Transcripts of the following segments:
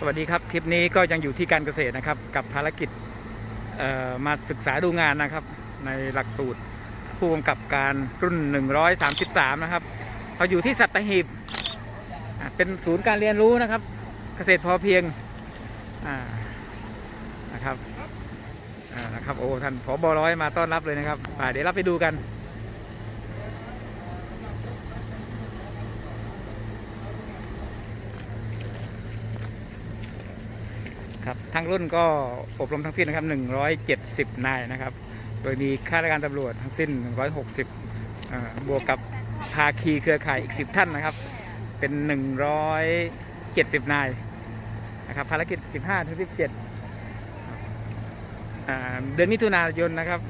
สวัสดีครับ คลิปนี้ก็ยังอยู่ที่การเกษตรนะครับ กับภารกิจมาศึกษาดูงานนะครับ ในหลักสูตรผู้กำกับการรุ่น 133 นะครับเขาอยู่ที่สัตหีบเป็นศูนย์การเรียนรู้นะครับ เกษตรพอเพียงนะครับนะครับโอ้ท่านผอบร้อยมาต้อนรับเลยนะครับเดี๋ยวเราไปดูกัน ครับทั้งรุ่นก็อบรมทั้งสิ้นนะครับ 170 นายนะครับ โดยมีข้าราชการตำรวจทั้งสิ้น 160อ่าบวกกับภาคีเครือข่ายอีก 10 ท่านนะครับ เป็น 170 นายนะครับภารกิจ 15ถึง17อ่าเดือนมิถุนายนนะครับ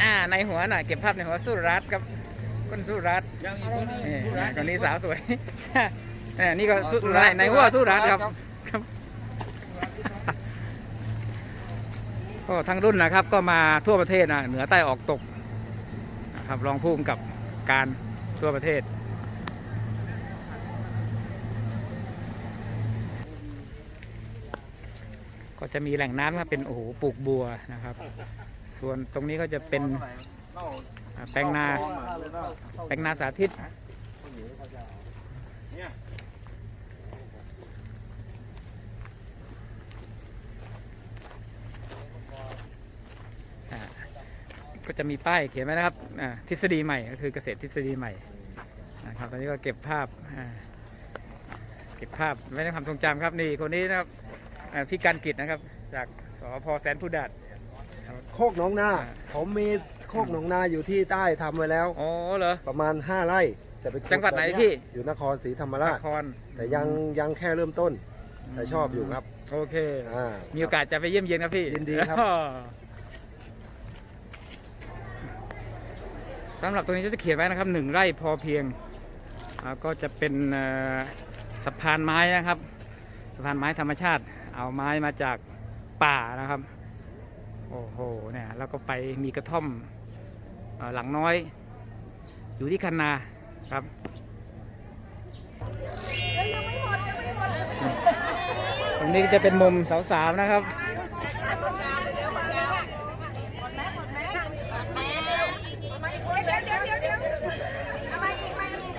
อ่าในหัวหน่อยเก็บภาพในหัวสุรัตน์ครับก้นสุรัตน์นี่คนนี้สาวสวย เออนี่ก็สู้ในในหัวสู้รัฐครับครับก็ทั้งรุ่นนะครับ ก็มาทั่วประเทศนะเหนือใต้ออกตกนะครับรองผู้กำกับการทั่วประเทศ ก็จะมีแหล่งน้ำครับเป็นโอ้โหปลูกบัวนะครับ ส่วนตรงนี้ก็จะเป็นอ่าแปลงนาแปลงนาสาธิต ก็จะมีป้ายเขียนไว้นะครับอ่าทฤษฎีใหม่ก็คือเกษตรทฤษฎีใหม่นะครับตอนนี้ก็เก็บภาพอ่าเก็บภาพไว้ในความทรงจำครับนี่คนนี้นะครับอ่าพี่การกิจนะครับ จากสพแสนผู้ดัดโคกหนองนาอ่าผมมีโคกหนองนาอยู่ที่ใต้ทำไว้แล้วอ๋อเหรอประมาณ 5 ไร่ แต่ไปขุจังหวัดไหนแบบเยพี่อยู่นครศรีธรรมนราชครแต่ยังยังแค่เริ่มต้นแต่ชอบอยู่ครับ โอเคอ่ามีโอกาสจะไปเยี่ยมเยียนครับพี่ยินดีครับ อ๋อ สำหรับตรงนี้จะเขียนไว้นะครับหนึ่งไร่พอเพียงอ่าก็จะเป็นสะพานไม้นะครับสะพานไม้ธรรมชาติ เอาไม้มาจากป่านะครับโอ้โหเนี่ยแล้วก็ไปมีกระท่อมอหลังน้อย อยู่ที่คันนาครับตรงนี้จะเป็นมุมสาวๆนะครับ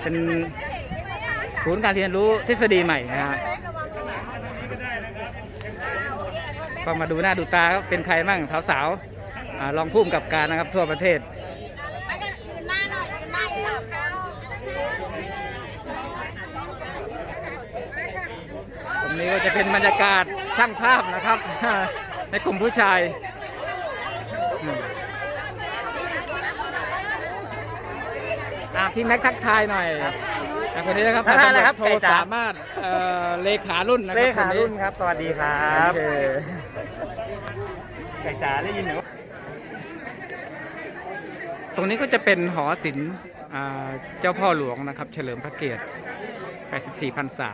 เป็นศูนย์การเรียนรู้ทฤษฎีใหม่นะฮะก็มาดูหน้าดูตาครับเป็นใครบ้างสาวๆอ่าลองพุ่มกับการนะครับทั่วประเทศวันยืนหน้าหน่อยยืนหน้าอีกครับตรงนี้ก็จะเป็นบรรยากาศช่างภาพนะครับ ในกลุ่มผู้ชาย อืมอะพี่แม็กทักทายหน่อยอะคนนี้นะครับทักทายเลยครับโทไก่จ๋า สามารถเอ่อเลขารุ่นนะคเลรับขาคนนี้รุ่นครับ สวัสดีครับโอเคไก่จ๋าได้ยินหนูตรงนี้ก็จะเป็นหอศิลป์อ่าเจ้าพ่อหลวงนะครับ เฉลิมพระเกียรติ 84พรรษา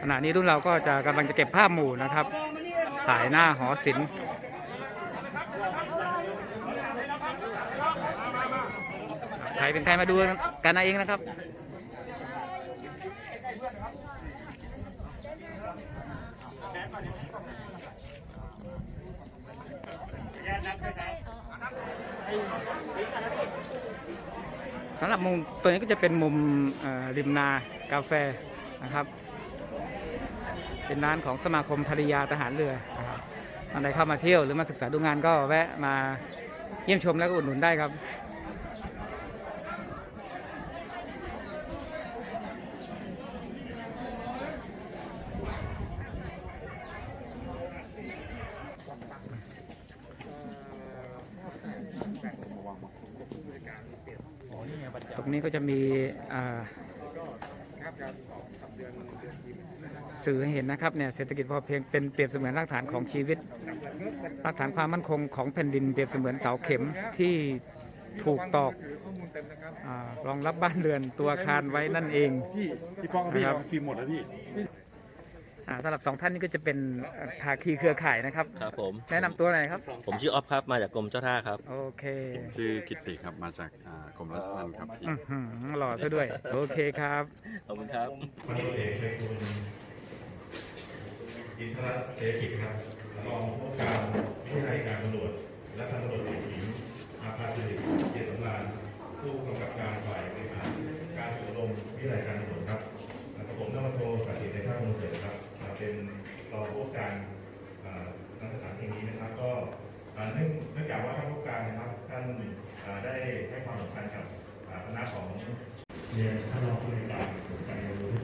ขณะนี้รุ่นเราก็จะกำลังจะเก็บภาพหมู่นะครับถ่ายหน้าหอศิลป์ใค รเป็นใครมาดูกันเอาเองนะครับสำหรับมุมตัวนี้ก็จะเป็นมุมริมนากาแฟนะครับ เป็นร้านของสมาคมภริยาทหารเรือนะครับท่านใดเข้ามาเที่ยวหรือมาศึกษาดูงานก็แวะมาเยี่ยมชมแล้วก็อุดหนุนได้ครับ ตรงนี้ก็จะมีอ่าสื่อให้เห็นนะครับเนี่ยเศรษฐกิจพอเพียงเป็นเปรียบเสมือนรากฐานของชีวิตรากฐานความมั่นคงของแผ่นดินเปรียบเสมือนเสาเข็มที่ถูกตอกอารองรับบ้านเรือนตัวอาคารไว้นั่นเองพี่พี่ป้องกับพี่นะครับเอาฟิล์มหมดแล้วพี่ อ่าสำหรับสองท่านนี้ก็จะเป็นเอ่อภาคีเครือข่ายนะครับ ครับผมแนะนำตัวหน่อยครับ ผมชื่อออฟครับมาจากกรมเจ้าท่าครับ โอเค ชื่อกิตติครับมาจากอ่ากรมราชทัณฑ์ครับพี่ อื้อหือหล่อซะด้วย โอเคครับ ขอบคุณครับ พันตำรวจเอกชัยคุณอินทรเตกิจครับรองผู้การวิทยการตำรวจ และพันตำรวจเอกหญิงอาภาสิริเกียรติสำราญผู้กำกับการฝ่ายบริหารการอบรมวิทยการตำรวจครับและผมนวโทกสิทธิ์ในภาคมงคลครับอ่า เป็นรองผู้การนักศึกษาเองนี้นะครับ ก็เนื่องเนื่องจากว่าท่านผู้การนะครับท่านได้ให้ความสำคัญกับอ่าคณะของเรียนท่านรองผู้ในการการเรียนรู้ที่ดีม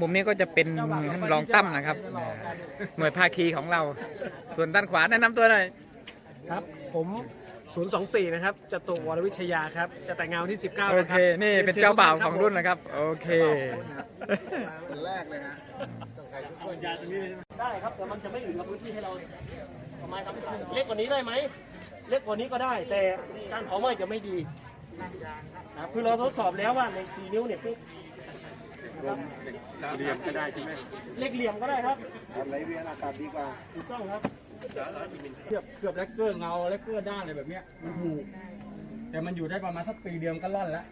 มุมนี้ก็จะเป็นท่านรองตั้มนะครับ หน่วยภาคีของเรา ส่วนด้านขวาแนะนำตัวหน่อยครับ ผม 024 นะครับจตุวรวิทยาครับ จะแต่งงานวันที่ 19โอนะเคครับนี่เป็นเจ้าบ่าวของรุ่นนะครับ โอเค คนแรกเลยฮะได้ครับแต่มันจะไม่ถึงกับพื้นที่ให้เราทำไมครับเล็กกว่านี้ได้ไหมเล็กกว่านี้ก็ได้ แต่การเผาไหม้จะไม่ดีนะครับคือเราทดสอบแล้วว่าใน4นิ้วเนี่ยปุ๊บ เหลี่ยมก็ได้ใช่ไหมเล็กเหลี่ยมก็ได้ครับทำไรเวียนอากาศดีกว่าถูกต้องครับเคลือบเคลือบแลกเกอร์เงาแลกเกอร์ด้านอะไรแบบเนี้ยมันถูกแต่มันอยู่ได้ประมาณสักปีเดียวมันก็ร่อนแล้ว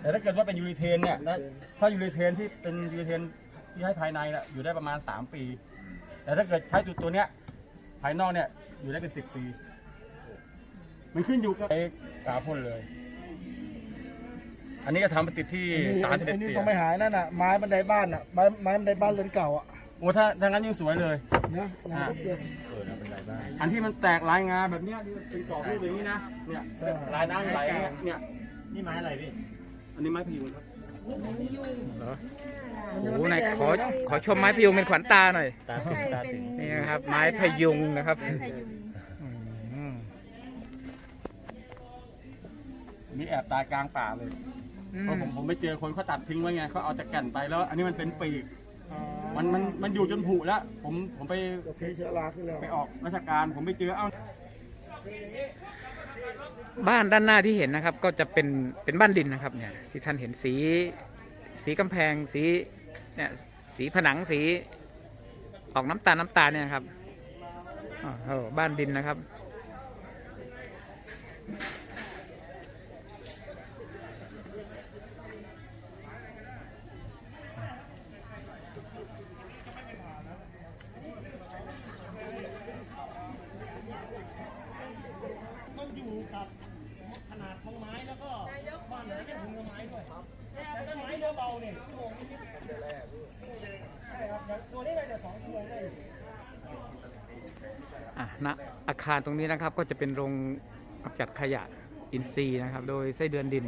แต่ถ้าเกิดว่าเป็นยูริเทนเนี่ยนะถ้ายูริเทนที่เป็นยูริเทนที่ให้ภายในน่ะอยู่ได้ประมาณ 3 ปี แต่ถ้าเกิดใช้จุดตัวเนี้ยภายนอกเนี่ยอยู่ได้เป็น 10 ปี มันขึ้นอยู่กับไอ้กาพ่นเลย อันนี้ก็ทำไปติดที่สามสิบเอ็ดนี่ปีต้องไม่หายนั่นน่ะไม้บันไดบ้านอะไม้ไม้บันไดบ้านเรือนเก่าอะโอ้ถ้าถ้างั้นยิ่งสวยเลย นะยังก็เปลี่ยนอันที่มันแตกลายงาแบบเนี้ยที่เป็นกรอบรูปอย่างนี้นะเนี่ยลายน้ำไหลเนี่ยเนี่ยนี่ไม้อะไรพี่อันนี้ไม้พยุงครับโอ้โหนายขอขอชมไม้พยุงเป็นขวัญตาหน่อย ตาถึงตาถึงนี่นะครับ ไม้พยุงนะครับอืมมีแอบตายกลางป่าเลย เพราะผมผมไปเจอคนเขาตัดทิ้งไว้ไงเขาเอาแต่แก่นไปแล้ว อันนี้มันเป็นปีก มันมันมันอยู่จนผุแล้ว ผมผมไปโอเคเชื้อราขึ้นแล้วไปออกราชการผมไปเจอเอ้า บ้านด้านหน้าที่เห็นนะครับ ก็จะเป็นเป็นบ้านดินนะครับเนี่ยที่ท่านเห็นสี สีกำแพงสีเนี่ยสีผนังสี ออกน้ำตาลน้ำตาลเนี่ยครับโอ้โหบ้านดินนะครับ ต้องอยู่กับขนาดของไม้แล้วก็บ้านไหนจะถึงเนื้อไม้ด้วยแต่ถ้าไม้เนื้อเบาเนี่ยชั่วโมงนิดๆใช่ครับอย่างตัวนี้เลยจะสองชั่วโมงได้ อะ ณอาคารตรงนี้นะครับ ก็จะเป็นโรงกำจัดขยะอินทรีย์นะครับ โดยไส้เดือนดิน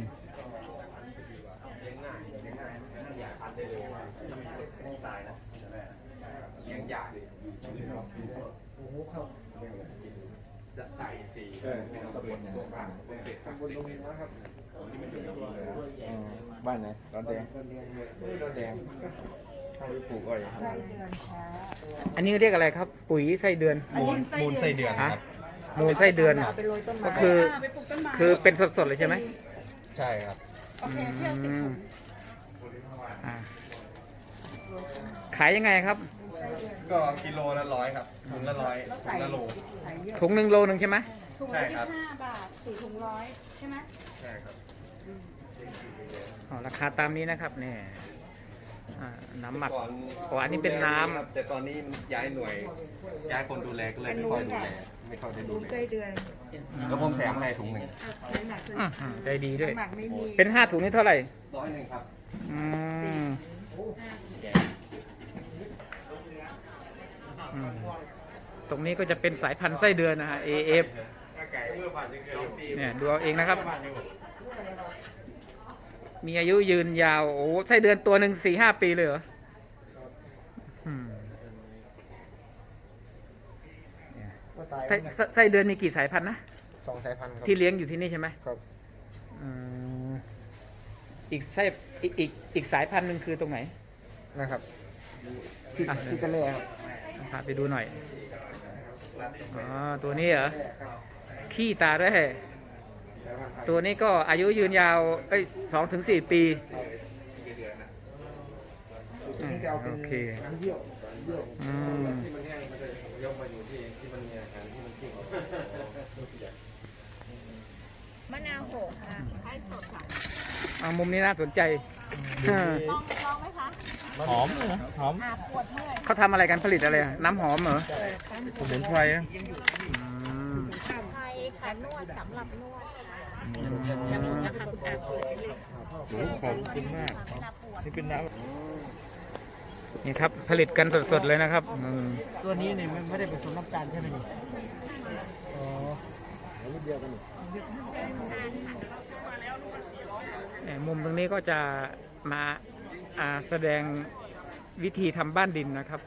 บ้านไหนตอนแดงตอนแดง เข้าไปปลูกอ้อยอันนี้เรียกอะไรครับ ปุ๋ยไส้เดือนมูลมูลไส้เดือนฮะมูลไส้เดือนไปโรยต้นไม้ก็คือ ไปปลูกต้นไม้คือเป็นสดๆเลยใช่ไหมใช่ครับ โอเคเที่ยวติดอืถุมงอ่าขายยังไงครับก็กิโลละร้อยครับถุงละร้อยถุงละโล ใส่เยอะถุงหนึ่งโลหนึ่งใช่ไหมถุงใช่ละครับยี่สิบห้าบาทสี่ถุงร้อยใช่ไหม ใช่ครับ อ๋อราคาตามนี้นะครับเนี่ย อ่าน้ำหมักก่อนอ๋ออันนี้เป็นน้ำ ครับแต่ตอนนี้ย้ายหน่วย ย้ายคนดูแลก็เลยไม่ค่อยดูแลไม่ค่อยได้ดูแลไส้เดือนแล้วผมแถมให้ถุงหนึ่งน้ำหนักเลยอื้อหือใจดีด้วย น้ำหมักไม่มีเป็นห้าถุงนี่เท่าไหร่ ร้อยหนึ่งครับ อืมอืม ตรงนี้ก็จะเป็นสายพันธุ์ไส้เดือนนะฮะ AF เนี่ยดูเอาเองนะครับ มีอายุยืนยาว โอ้ไส้เดือนตัวหนึ่งสี่ห้าปีเลยเหรออืมเนี่ยไส้ไส้ไส้เดือนมีกี่สายพันธุ์นะ สองสายพันธุ์ครับ ที่เลี้ยงอยู่ที่นี่ใช่ไหมครับอืมอีกไส้อีกอีกอีกสายพันธุ์หนึ่งคือตรงไหน นะครับที่อะ ที่กระเล่ครับพาไปดูหน่อย อ๋อ ตัวนี้เหรอ ขี้ตาด้วย ตัวนี้ก็อายุยืนยาวเอ้ยสองถึงสี่ปีที่นี่จะเอาเป็นโอเคน้ำเยี่ยวเยี่ยวอืมที่มันแห้งมันจะยกมาอยู่ที่ที่มันมีอาการที่มันขึ้นมะนาวโขกค่ะไข่สดค่ะเอามุมนี้น่าสนใจลองลองไหมคะหอมเลยนะหอมอ่าขวดเท่าไหร่เขาทำอะไรกันผลิตอะไรอะน้ำหอมเหรอสมุนไพรอะอืมไทยค่ะนวดสำหรับนวดค่ะ จะหมดแล้วค่ะคุณอาปวดเลยโอ้ขอบคุณมาก นี่เป็นน้นี่ครับ ผลิตกันสดๆเลยนะครับอืมตัวนี้เนี่ยมันไม่ได้ผสมน้ำตาลใช่ไหมนี่เนี่ยมุมตรงนี้ก็จะมาอ่าแสดงวิธีทำบ้านดินนะครับ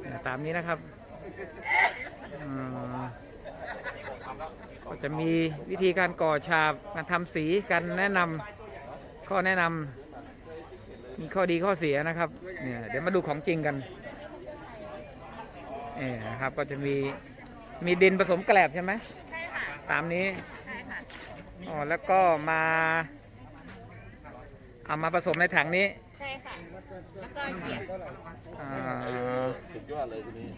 เนี่ยตามนี้นะครับอืม ก็จะมีวิธีการก่อฉาบการทำสีการแนะนำข้อแนะนำมีข้อดีข้อเสียนะครับเนี่ยเดี๋ยวมาดูของจริงกันเนี่ยนะครับก็จะมีมีดินผสมแกลบใช่ไหมใช่ค่ะตามนี้ใช่ค่ะอ๋อแล้วก็มาเอามาผสมในถังนี้ใช่ค่ะแล้วก็เหยียบอ่าำสุดยอดเลยทีนี้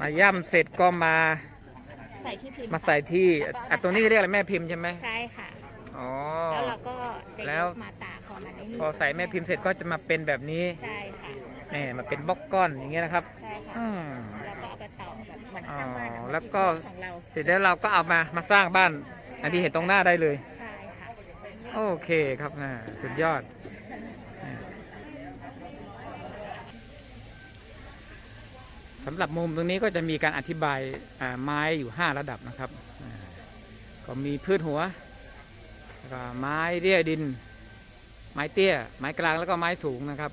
มาย่ำเสร็จก็มา ใส่ที่พิมพ์มาใส่ที่อะตรงนี้เรียกอะไรแม่พิมพ์ใช่ไหมใช่ค่ะ อ๋อ แล้วเราก็จะแล้ยวกมาตากพอมันได้นี่พอใส่แม่พิมพ์เสร็จก็จะมาเป็นแบบนี้ใช่ค่ะนี่มาเป็นบล็อกก้อนอย่างเงี้ยนะครับใช่ค่ะอืมแล้วก็เอาไปต่อแบบเหมือนอ๋อสร้างบ้านอะแล้วก็ของเราเสร็จแล้วเราก็เอามามาสร้างบ้าน อันที่เห็นตรงหน้าได้เลย ใช่ค่ะ โอเคครับนะสุดยอด สำหรับมุมตรงนี้ก็จะมีการอธิบายไม้อยู่ 5 ระดับนะครับก็มีพืชหัวไม้เรียดิน ไม้เตี้ย ไม้กลางแล้วก็ไม้สูงนะครับ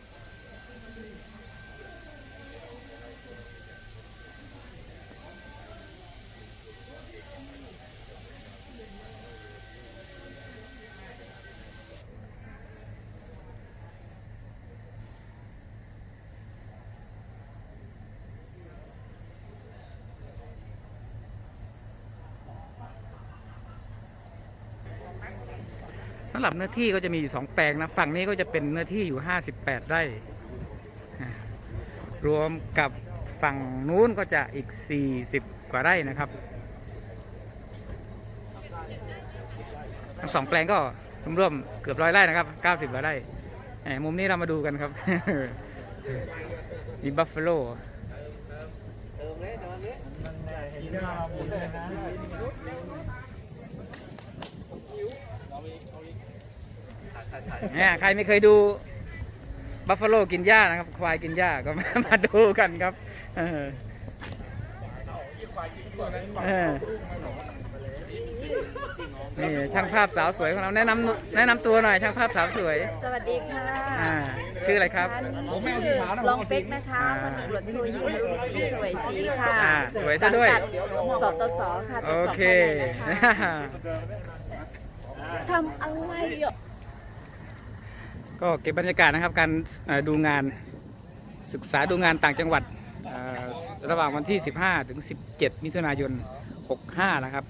รับเนื้อที่ก็จะมีอยู่สองแปลงนะฝั่งนี้ก็จะเป็นเนื้อที่อยู่58ไร่อ่ารวมกับฝั่งนู้นก็จะอีก40กว่าไร่นะครับทั้งสองแปลงก็รวมๆเกือบร้อยไร่นะครับ90กว่าไร่มมุมนี้เรามาดูกันครับมีบัฟฟาโลเนี่ยใครไม่เคยดูบัฟฟาโลกินหญ้านะครับ ควายกินหญ้าก็มามาดูกันครับเออเออนี่ช่างภาพสาวสวยของเราแนะนำแนะนำตัวหน่อยช่างภาพสาวสวยสวัสดีค่ะอ่าชื่ออะไรครับชื่อลองเป็กนะคะพันตำรวจโทยิงรุศรีสวยศรีค่ะอ่าสวยซะด้วยสอบตสค่ะโอเคตรวจสอบภายในนะคะทำอะไรอะ ก็เก็บบรรยากาศนะครับการดูงานศึกษาดูงานต่างจังหวัดระหว่างวันที่ 15 ถึง 17 มิถุนายน 65 นะครับ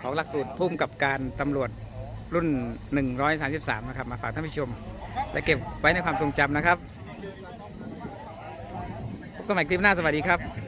ของหลักสูตรพุ่มกับการตำรวจรุ่น 133 นะครับ มาฝากท่านผู้ชม และเก็บไว้ในความทรงจำนะครับพบกันใหม่คลิปหน้าสวัสดีครับ